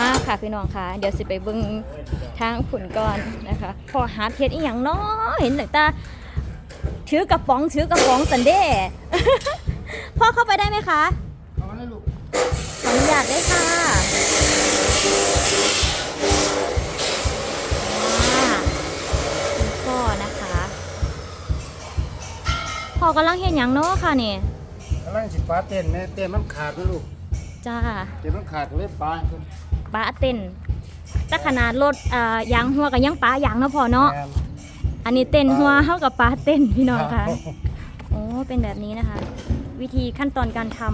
มาค่ะพี่น้องค่ะ เดี๋ยวสิไปเบิ่งทางขุนก่อนนะคะ พอหาเฮ็ดอีหยังเนาะเห็นแต่ตาถือกระป๋องถือกระป๋องสันเด้พ่อเข้าไปได้ไหมคะเอามาให้ลูกขออนุญาตได้ค่ะอ่าคุณพ่อนะคะพ่อกำลังเห็นอย่างเนาะค่ะนี่กำลังสิปลาเต้นแม่เต้นมันขาดนะลูกจ้าเต้นมันขาดก็เลยปลาให้เพิ่น ป้าเต้นแต่ขนาดรถอ่ายางหัวกับยังป้ายางเนาะพ่อเนาะแม่นอันนี้เต้นหัวเท่ากับป้าเต้นพี่น้องค่ะรับโอ้เป็นแบบนี้นะคะ วิธีขั้นตอนการทำ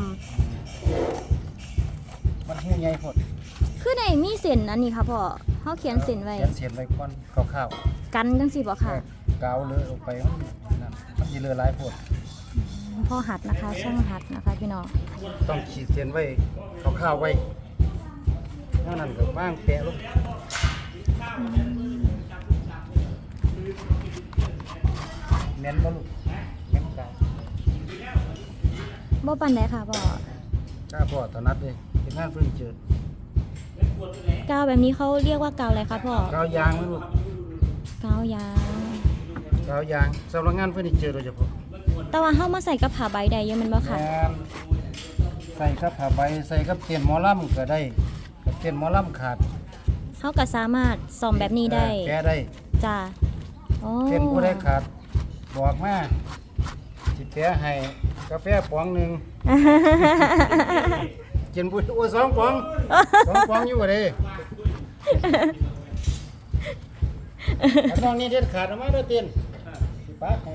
มันหูใหญ่พดคือในมีเส้นอันนี้ค่ะพ่อเขาเขียนเส้นไว้ เขียนเสียนไว้ก่อนข้าวกันจังสิบ่ๆค่ะกาวเลยออกไปมันนั่นมันสิเลอะหลายพดพ่อหัดนะคะ ช่างหัดนะคะ พี่น้องต้องขีดเส้นไว้ข้าวๆไว้ นั่นนั่นก็บ้างแปะลงแม่นบ่ลูกแม่นกาวบ่ปันไดค่ะพ่อกล้าพ่อถนัดเลยเป็นงานเฟอร์นิเจอร์กาวแบบนี้เขาเรียกว่ากาวอะไรคะพ่อกาวยางนะลูกกาวยางกาวยางสำหรับงานเฟอร์นิเจอร์โดยเฉพาะแต่ว่าเฮามาใส่กับผ้าใบได้เยอะแมันบ่ค่ะแม่นใส่กับผ้าใบใส่กับเตียนหมอลำก็ได้กับ เตียนหมอลำขาดเฮาก็สามารถซ่อมแบบนี้ได้เออแก้ได้จ้าโอ้เตียนผู้ได้ขาดบอกมาสิแปะให้กาแฟป๋องหนึ่งกินบุโอ้สองป๋องสองป๋องอยู่บ่ได้อันน้องนี่เด็ดขาดออกมาเด้อเตียนสิปากให้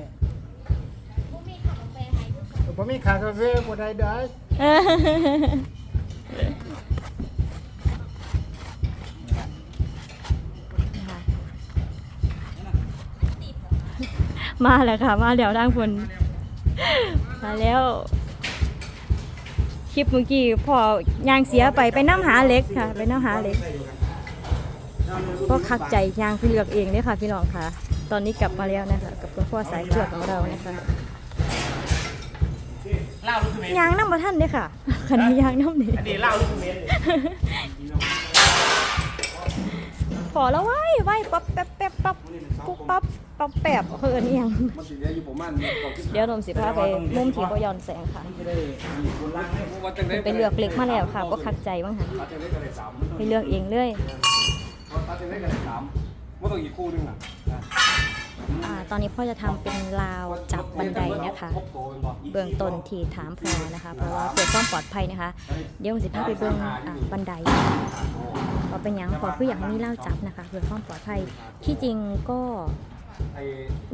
บ่มีขากาแฟบ่ได้ได้ มาแล้วค่ะ มาแล้วดังฝนมาแล้วคลิปเมื่อกี้พอยางเสียไปไปน้ำหาเหล็กค่ะ ไปน้ำหาเหล็กก็คักใจยางเลือกเองเลยค่ะพี่น้องค่ะ ตอนนี้กลับมาแล้วนะคะกับคุณพ่อสายเชือกของเรานะคะเล่าลูกเมนยางน้ำมาท่านเลยค่ะขณะยางน้ำนี่อันนี้เล่าลูกเมนพอแล้วไว้ไว้ปั๊บแป๊บแป๊บปั๊บปุ๊บปั๊บปั๊บแป๊บเคืออนนี้ยังมันสิเหลืออยู่ประมาณเก้าสิบเดี๋ยวลมสิพาไปมุมที่บยอนแสงค่ะจะได้มีคนล่างให้เพราะว่าจังได้ไปเลือกเหล็กมาแล้วค่ะก็คักใจบ้างค่ะตัดจังได้ก็ได้สามไปเลือกเองเลยตัดจังได้ก็ได้สามว่าต้องอีกคู่หนึงอะอ่า ตอนนี้พ่อจะทำเป็นราวจับบันไดนะคะ เบื้องต้นที่ถามพอนะคะ เพราะว่าเพื่อความปลอดภัยนะคะ เดี๋ยวผมสิพาไปเบื้องบันไดก็เป็นหยังพอคืออยากให้มีราจับนะคะ เพื่อความปลอดภัยที่จริงก็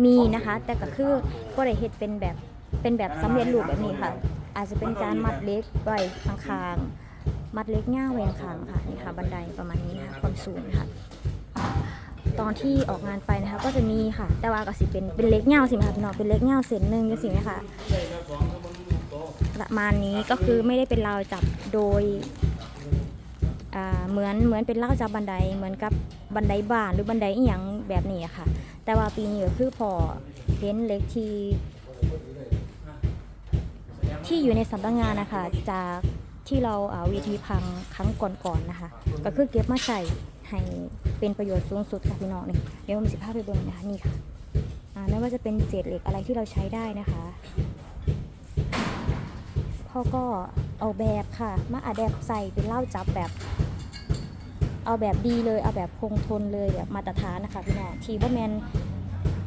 มีนะคะ แต่ก็คือก็ได้เฮ็ดเป็นแบบเป็นแบบสำเร็จรูปแบบนี้ค่ะ อาจจะเป็นการมัดเล็กไว้ข้างๆมัดเล็กง่าไว้ข้างค่ะนี่ค่ะ บันไดประมาณนี้นะคะความสูงค่ะ ตอนที่ออกงานไปนะคะ ก็จะมีค่ะ แต่ว่าก็สิเป็นเป็นเล็กเงาสิคะพี่น้องเป็นเล็กเงาเส้นหนึ่งจังสิไหมคะประมาณนี้ก็คือไม่ได้เป็นราวจับโดยเหมือนเหมือนเป็นราจับบันไดเหมือนกับบันไดบ้านหรือบันไดอีหยังแบบนี้ค่ะ แต่ว่าปีนี้ก็คือพอเห็นเล็กที่ที่อยู่ในสำนักงานนะคะ จากที่เราอ่าวีทีพังครั้งก่อนๆนะคะ ก็คือเก็บมาใส่ ให้เป็นประโยชน์สูงสุดค่ะพี่น้องนี่เดี๋ยวผมสิพาพไปเบิ่งนะคะนี่ค่ะไม่ว่าจะเป็นเศษเหล็กอะไรที่เราใช้ได้นะคะ พ่อก็เอาแบบค่ะ มาอัดแบบใส่เป็นเหล้าจับแบบ เอาแบบดีเลยเอาแบบคงทนเลยแบบมาตรฐานนะคะพี่น้องทีบ่แมน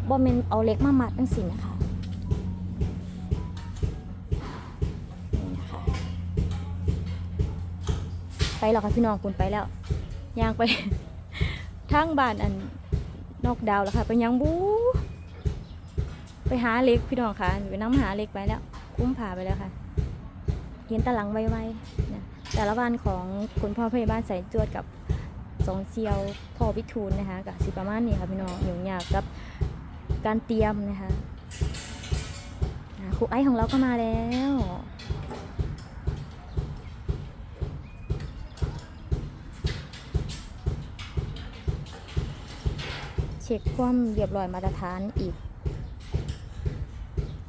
บ่แมนเอาเล็กมามัดตั้งสินะคะนี่นะคะไปแล้วค่ะพี่น้องคุณไปแล้ว ย่างไป ทางบ้านอันนอกดาวแล้วค่ะ ไปยังบู ไปหาเล็กพี่น้องค่ะไปน้ำหาเล็กไปแล้ว คุ้มผ่าไปแล้วค่ะ เห็นตะลังไวๆนะแต่ละวันของคุณพ่อพยาบ้าลใส่จวดกับสองเซียวพ่อวิทูลนะคะกับสิประมาณนี้ค่ะพี่น้องยุ่งยากกับการเตรียมนะคะครูไอของเราก็มาแล้ว ช็คความเรียบร้อยมาตรฐานอีก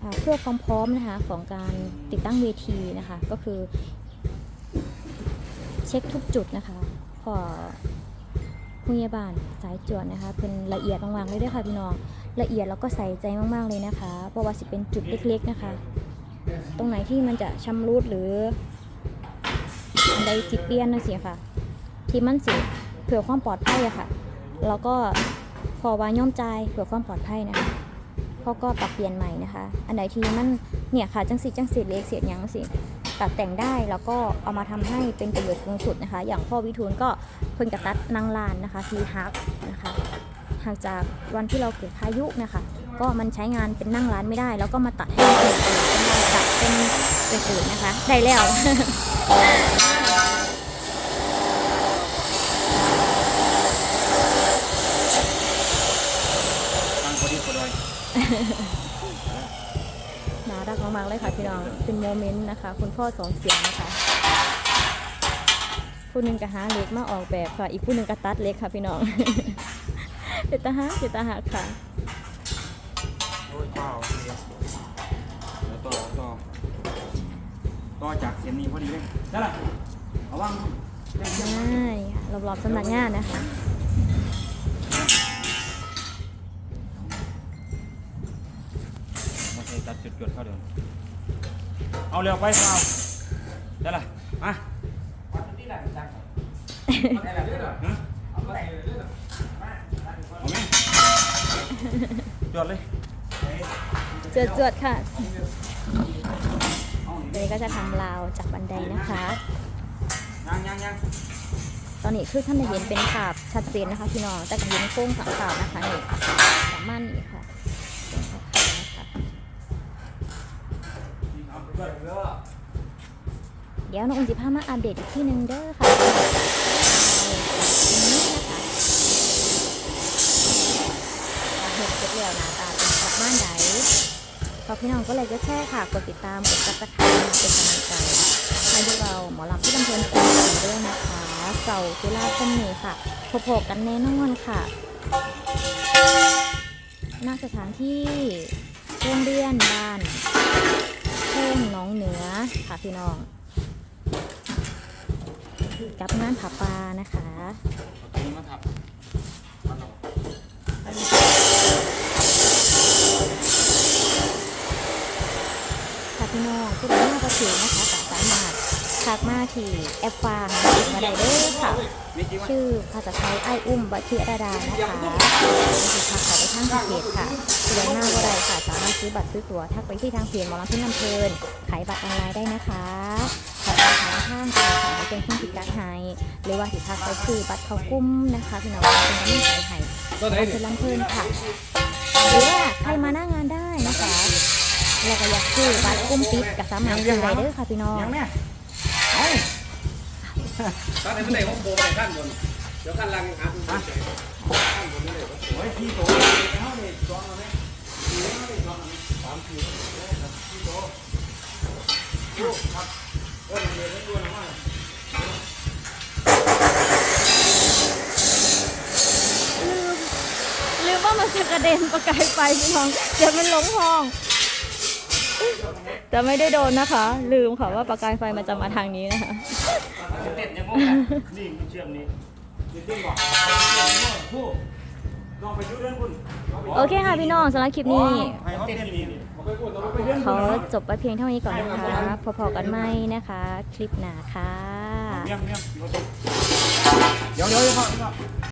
อเพื่อความพร้อมนะคะของการติดตั้งเวทีนะคะก็คือ เช็คทุกจุดนะคะพอผู้ใหญ่บ้านสายจวดนะคะ เป็นละเอียดมากๆเลยด้วยค่ะพี่น้องละเอียดแล้วก็ใส่ใจมากๆเลยนะคะเพราะว่าสิเป็นจุดเล็กๆนะคะ ตรงไหนที่มันจะชำรุดหรืออันใดสิเปลี่ยนนะสิค่ะ ที่มันสิเผื่อความปลอดภัยอะค่ะ แล้วก็ อว่าย่อมใจเผื่อความปลอดภัยนะคะเขาก็ปรับเปลี่ยนใหม่นะคะ อันไหนที่มันเนี่ยค่ะจังสีจังสีเล็กเสียดยังสิตัดแต่งได้แล้วก็เอามาทำให้เป็นประโยชน์สูงสุดนะคะ อย่างพ่อวิทูลก็เพิ่นกระตัดนางลานนะคะทีฮักนะคะหากจากวันที่เราเกิดพายุนะคะ ก็มันใช้งานเป็นนั่งร้านไม่ได้ แล้วก็มาตัดให้เป็นอื่นเป็นลายตัดเป็นเป็นอื่นนะคะ ได้แล้ว ทางพอดีพอดี น่ารักมากๆเลยค่ะพี่น้อง เป็นโมเมนต์นะคะ คุณพ่อสองเสียงนะคะผู้หนึ่งกระหาเล็กมาออกแบบค่ะ อีกผู้หนึ่งกระตัดเล็กค่ะพี่น้องเป็นตาฮักเป็นตาฮักค่ะโอ้ยเปล่าเดี๋ยวต่อต่อต่อจากเสียงนี้พอดีเลยได้ละเอาว่างเล่นเยี่ยมใช่รอบๆสำนักงานนะคะ มาใส่ตัดจุดๆเข้าเดี๋ยว เอาเร็วไปเอาได้ละมาที่ไหนจังฮะเอาไหมจอดเลยเจือจวดๆค่ะเดยก็จะทำราวจากบันไดนะคะ ยังยังยังตอนนี้คือท่านได้เห็นเป็นภาพชัดเจนนะคะพี่น้อง แต่ก็เห็นโค้งสังขาวนะคะนี่สามารถนี่ค่ะ เดี๋ยวน้องอุ้มสิพามาอัปเดตอีกที่หนึ่งเด้อค่ะเอาจากตรงนี้นะคะเห็ดเสร็จแล้วน้าตาเป็นประมาณไหนขอพี่น้องก็เลยก็แช่ค่ะ กดติดตาม กดซับสไครต์เป็นกำลังใจให้พวกเราหมอลำที่ลำเพลินเพลงด้วยนะคะเก่าตุลาคมนี้ค่ะพบๆกันแน่นอนค่ะณสถานที่โรงเรียนบ้าน พ่งหน้องเหนือค่ะพี่น้อง กับงานผาปานะคะเอาตรงนี้มาทับมันเอาค่ะพี่น้องผู้ใดมาประถือนะคะก็สามารถ ทักมาที่แอปฟาหาติดมาได้เลยค่ะ ชื่อภาษาไทยไออุ้มบัชิรดานะคะเป็นที่ทักขาไปทางเพจค่ะผู้ใดมาก็ได้ค่ะ สามารถซื้อบัตรซื้อตั๋วทักไปที่ทางเพจหมอลำเพี่ลำเพลินขายบัตรออนไลน์ได้นะคะขายทางข้างทางค่ะให้เป็นเครื่องติดการให้หรือว่าที่ทักไปซื้อบัตรเขากุ้มนะคะพี่น้องเป็นกำลังใจให้ตัวไหนลำเพลินลำเพลินค่ะหรือว่าใครมาหน้างานได้นะคะเราก็อยากซื้อบัตรกุ้มปิดกับสามารถซื้อได้เด้อค่ะพี่น้อง ตอนไหนเมื่อไหร่ผมโบไปขั้นบน เดี๋ยวขั้นล่างหาคุณโอ้ยพี่โตเอาเลยจองเอาเลยลืม ลืมว่ามันจะกระเด็นประกายไฟพี่น้อง เดี๋ยวมันล้มห้อง แต่ไม่ได้โดนนะคะ ลืมค่ะว่าประกายไฟมันจะมาทางนี้นะคะเต้นยังงงนะนี่เชื่อมนี้จริงๆบอกผู้ลองไปดูเรื่องคุณโอเคค่ะพี่น้องสำหรับคลิปนี้ให้เขาเต้นเต้นนี่นี่ไปเรื่องเขาจบไปเพียงเท่านี้ก่อนนะคะพอๆกันไหมนะคะ คลิปหน้าค่ะเยี่ยมเยี่ยมเดี๋ยวเดี๋ยวเดี๋ยว